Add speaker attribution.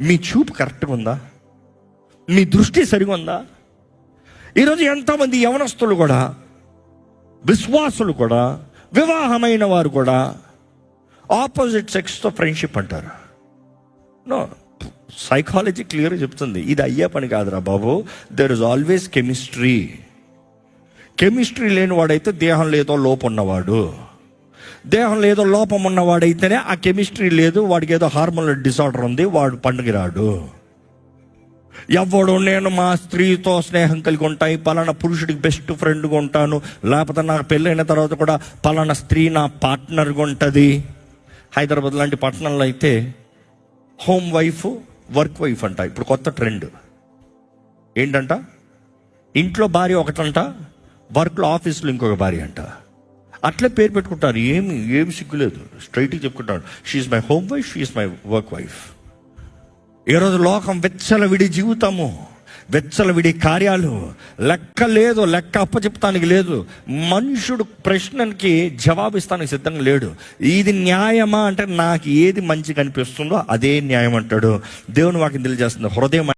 Speaker 1: మీ చూపు కరెక్ట్గా ఉందా? మీ దృష్టి సరిగా ఉందా? ఈరోజు ఎంతోమంది యవనస్తులు కూడా విశ్వాసులు కూడా వివాహమైన వారు కూడా ఆపోజిట్ సెక్స్తో ఫ్రెండ్షిప్ అంటారు. నో సైకాలజీ క్లియర్గా చెప్తుంది. ఇది అయ్యే పని కాదురా బాబు. There is always chemistry chemistry లేని వాడైతే లేదో లోపు ఉన్నవాడు దేహంలో ఏదో లోపం ఉన్నవాడైతేనే ఆ కెమిస్ట్రీ లేదు వాడికి ఏదో హార్మోనల్ డిసార్డర్ ఉంది వాడు పండుగ రాడు ఎవడు నేను మా స్త్రీతో స్నేహం కలిగి ఉంటాయి పలానా పురుషుడికి బెస్ట్ ఫ్రెండ్గా ఉంటాను లేకపోతే నాకు పెళ్ళైన తర్వాత కూడా పలానా స్త్రీ నా పార్ట్నర్గా ఉంటుంది. హైదరాబాద్ లాంటి పట్టణంలో అయితే హోమ్ వైఫ్ వర్క్ వైఫ్ అంట ఇప్పుడు కొత్త ట్రెండ్ ఏంటంట? ఇంట్లో భార్య ఒకటంట వర్క్లో ఆఫీస్లో ఇంకొక భార్య అంట. అట్లే పేరు పెట్టుకుంటారు. ఏమి ఏమి సిగ్గులేదు. స్ట్రైట్గా చెప్పుకుంటాడు she my home wife she my work wife ఈరోజు లోకం వెచ్చల విడి జీవితము వెచ్చల విడి కార్యాలు లెక్క లేదు లెక్క అప్పచెప్తానికి లేదు. మనుషుడు ప్రశ్నకి జవాబిస్తానికి సిద్ధంగా లేడు. ఇది న్యాయమా అంటే నాకు ఏది మంచి కనిపిస్తుందో అదే న్యాయం అంటాడు. దేవుని వాకి తెలియజేస్తుంది. హృదయం